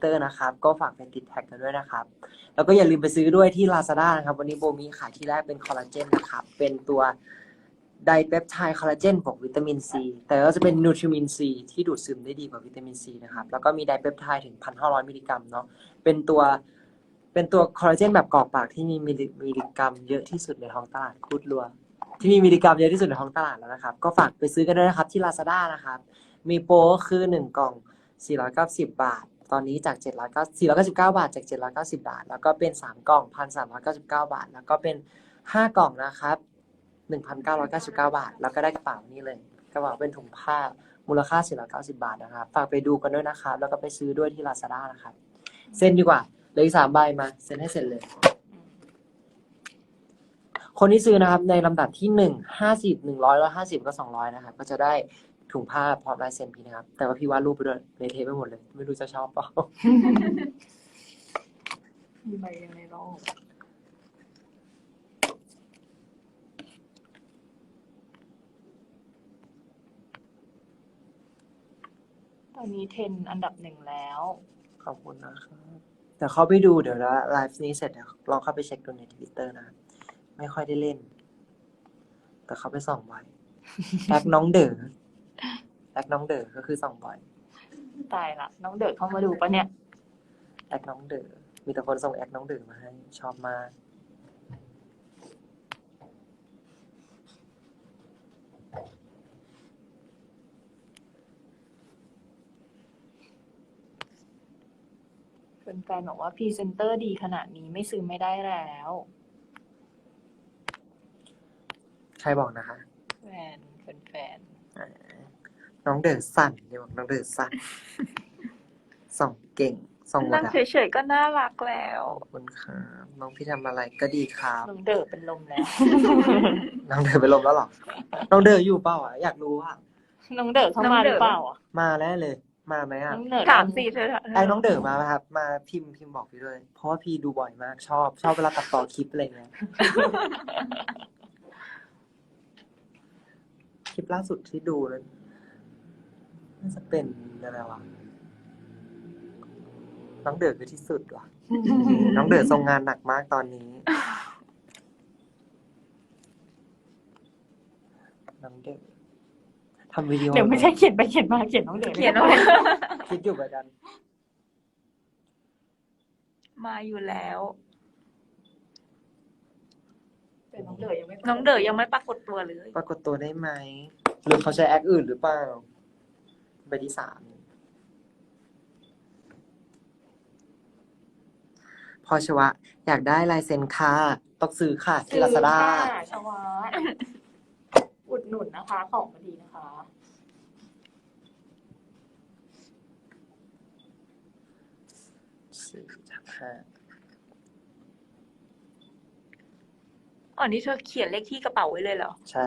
Twitter นะครับ ก็ฝากเป็นติดแท็กกันด้วยนะครับ แล้วก็อย่าลืมไปซื้อด้วยที่ Lazada นะครับ วันนี้โบมีขายที่แรกเป็นคอลลาเจนนะครับ เป็นตัวไดเปปไทด์คอลลาเจนบวกวิตามินซีแต่ก็จะเป็นนูทริมินซีที่ดูดซึมได้ดีกว่าวิตามินซีนะครับ แล้วก็มีไดเปปไทด์ถึง 1,500 มิลลิกรัมเนาะเป็นตัวเป็นตัวคอลลาเจนแบบกรอกปากที่มีมิลลิมิลลิกรัมเยอะที่สุดในท้องตลาดคูดรัว ที่มีมิลลิกรัมเยอะที่สุดในท้องตลาดแล้วนะครับ ก็ฝากไปซื้อกันด้วยนะครับที่ Lazada นะครับ มีโปรคือ 1 กล่อง 490 บาท ตอนนี้จาก7 9 499 บาท จาก 790 บาท แล้วก็เป็น 3 กล่อง 1,399 บาท แล้วก็เป็น 5 กล่องนะครับ 1,999 บาท แล้วก็ได้กระเป๋านี่เลย กระเป๋าเป็นถุงผ้ามูลค่า 490 บาทนะครับ ฝากไปดูกันด้วยนะครับ แล้วก็ไปซื้อด้วยที่ Lazada นะครับ เซ็นดีกว่าเหลืออีกสามใบมา เซ็นให้เสร็จเลย คนที่ซื้อนะครับในลำดับที่หนึ่งห้าสิบหนึ่งร้อยร้อยห้าสิบก็สองร้อยนะครับ ก็จะได้ ถุงผ้าพร้อมลายเซ็นพี่นะครับ แต่ว่าพี่วาดรูปไปด้วยเลยเทไปหมดเลย ไม่รู้จะชอบเปล่ามีใบเดียวในโลกตอนนี้เทรนด์อันดับหนึ่งแล้ว ขอบคุณนะครับแต่เขาไปดูเดี๋ยวแล้วไลฟ์นี้เสร็จเดี๋ยวลองเข้าไปเช็คดูในทวิตเตอร์นะครับไม่ค่อยได้เล่น แต่เขาไปส่องบ่อยแอคน้องเด๋อ แอคน้องเด๋อก็คือส่องบ่อยตายละน้องเดิร์เข้ามาดูปะเนี่ย แอคน้องเด๋อมีแต่คนส่งแอคน้องเด๋อมาให้ ชอบมาก แฟนๆบอกว่าพรีเซนเตอร์ดีขนาดนี้ไม่ซื้อไม่ได้แล้ว ใครบอกนะคะแฟนแฟนอ่า น้องเด๋อสั่นเดี๋ยวบอกน้องเด๋อสั่นส่องเก่งส่องหมดนั่งอะเฉยๆก็น่ารักแล้วขอบคุณครับน้องพี่ทำอะไรก็ดีครับน้องเดิร์เป็นลมแล้ว น้องเด๋อไปลมแล้วเหรอ น้องเด๋ออยู่เปล่าอะ อยากรู้อะ น้องเดิร์เข้ามาหรือเปล่าอะมาแล้วเลย มาไหมอะ น้องเดิร์ถามสิเธอไอ้น้องเด๋อมาไหมครับ มาพิมพ์พิมพ์บอกพี่ด้วย เพราะว่าพี่ดูบ่อยมากชอบ ชอบเวลาตัดต่อคลิปอะไรเงี้ย คลิปล่าสุดที่ดูนั้นน่า จะเป็นอะไรวะน้องเด๋อคือที่สุดว่ะ น้องเด๋อทรงงานหนักมากตอนนี้ น้องเด๋อทำวิดีโอเดี๋ยวไม่ใช่เขียนไปเขียนมาเขียนน้องเดิร์เขียนเอาไว้คิดอยู่เหมือนกัน มาอยู่แล้วแต่น้องเดิร์ยังไม่น้องเด๋อยังไม่ปรากฏตัวเลย ปรากฏตัวได้ไหม หรือเขาใช้แอคอื่นหรือเปล่า ใบที่สามพอชวะ อยากได้ลายเซ็นค่ะต้องซื้อค่ะที่ลาซาด้าซื้อค่ะชวาอุดหนุนนะคะ ของมาดีนะคะซื้อจากห้าอ๋อนี่เธอเขียนเลขที่กระเป๋าไว้เลยเหรอ ใช่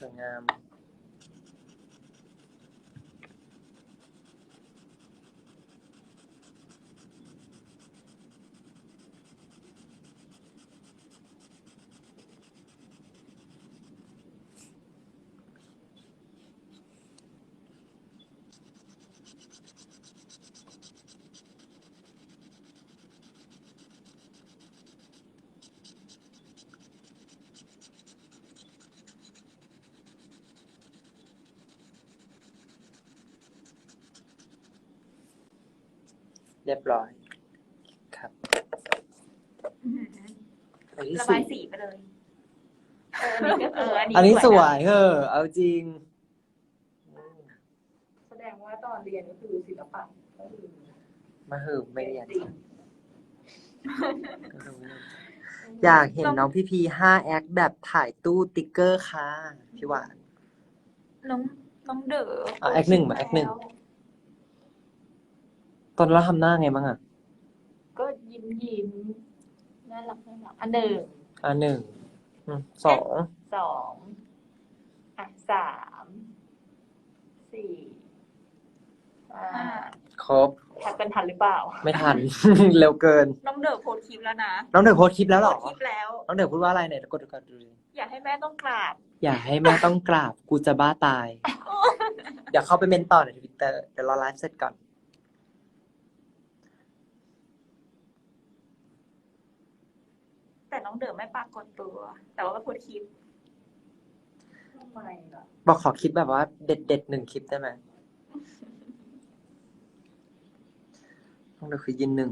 สว เรียบร้อย ครับไปที่ระสี่บายสีไปเลย เอออันนี้ก็สวยเอออันนี้อันนี้สวนะยเออ เอาจริง แสดงว่าตอนเรียนก็คือศิลปะก็คือมาเหอะไม่เรียนจริงอยากเห็นน้องพี่พีห้าแอคแบบถ่ายตู้ติ๊กเกอร์ค่ะพี่หวาน น้องน้องเด๋ออะแอคหนึ่งมาแอคหนึ่ง ตอนเราทำหน้าไงบ้างอะก็ยิ้มยิ้มน่ารักน่ารักอันหนึ่งอะหนึ่งอืมสองสองอะสามสี่ห้าห้าครบทักกันทันหรือเปล่า ไม่ทัน เร็วเกิน น้องเด๋อโพสต์คลิปแล้วนะน้องเด๋อโพสต์คลิปแล้วเหรอ โพสต์คลิปแล้ว น้องเด๋อพูดว่าอะไรเนี่ยกดดูก่อนดูดิอยากให้แม่ต้องกราบอย่าให้แม่ต้องกราบ กูจะบ้าตาย เดี๋ยวเข้าไปเมนต่อในทวิตเตอร์เดี๋ยวรอไลฟ์เสร็จก่อน แต่ น้องเด๋อไม่ปรากฏตัว แต่ว่าก็โพสต์คลิปทำไมล่ะบอกขอคลิปแบบว่าเด็ดเด็ดๆหนึ่งคลิปได้ไหมน้องเด๋อคือยินหนึ่ง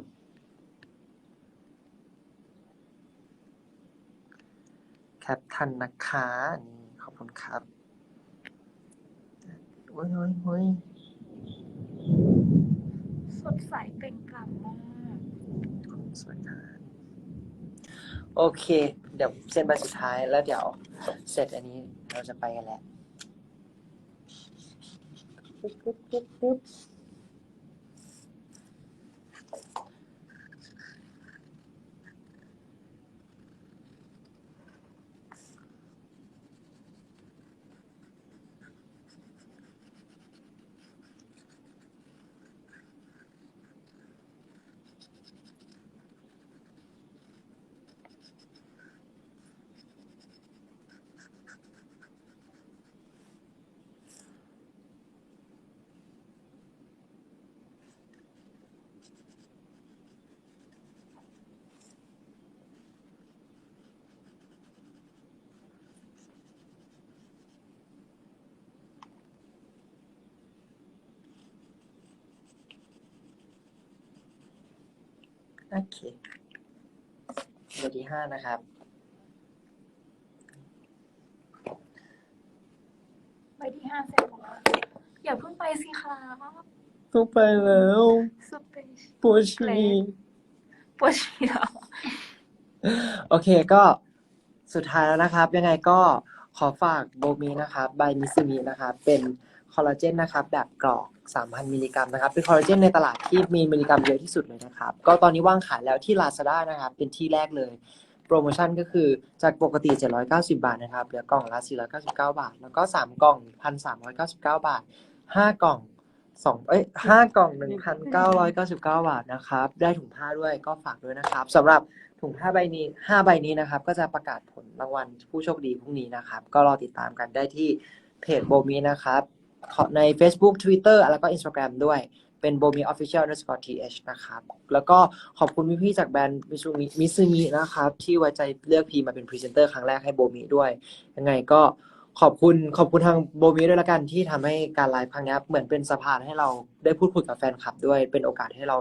แคปทันนะคะนี่ขอบคุณครับโอ้ยโอ้ยโอ้ยสดใสเปล่งปลั่งมาก สวยงาม โอเค เดี๋ยวเส้นใบสุดท้ายแล้วเดี๋ยวเสร็จอันนี้เราจะไปกันแหละปึ๊บปึ๊บปึ๊บปึ๊บ โอเคเบอร์ที่ห้านะครับ ใบที่ห้าเสร็จแล้วอย่าเพิ่งไปสิครับต้องไปแล้วสุดเป็นปวดฉี่ปวดฉี่แล้วโอเคก็สุดท้ายแล้วนะครับ ยังไงก็ขอฝากโบมีนะครับบายมิซูมินะครับ เป็น คอลลาเจนนะครับแบบกรอก 3,000 มิลลิกรัมนะครับ เป็นคอลลาเจนในตลาดที่มีมิลลิกรัมเยอะที่สุดเลยนะครับ ก็ตอนนี้ว่างขายแล้วที่ Lazada นะครับ เป็นที่แรกเลย โปรโมชั่นก็คือจากปกติ 790 บาทนะครับ เหลือกล่องละ 499 บาท แล้วก็ 3 กล่อง 1,399 บาท 5 กล่อง2เอ้ย5กล่อง1,999บาทนะครับ ได้ถุงผ้าด้วยก็ฝากด้วยนะครับสำหรับถุงผ้าใบนี้5ใบนี้นะครับ ก็จะประกาศผลรางวัลผู้โชคดีพรุ่งนี้นะครับ ก็รอติดตามกันได้ที่เพจโบมีนะครับ ใน Facebook Twitter แล้วก็ Instagram ด้วยเป็นโบมี Official underscore th นะครับ แล้วก็ขอบคุณพี่ๆจากแบรนด์มิซูมิมิซูมินะครับ ที่ไว้ใจเลือกพีมาเป็นพรีเซนเตอร์ครั้งแรกให้โบมีด้วย ยังไงก็ขอบคุณขอบคุณทางโบมีด้วยละกันที่ทำให้การไลฟ์ครั้งนี้เหมือนเป็นสะพานให้เราได้พูดคุยกับแฟนคลับด้วยเป็นโอกาสให้เรา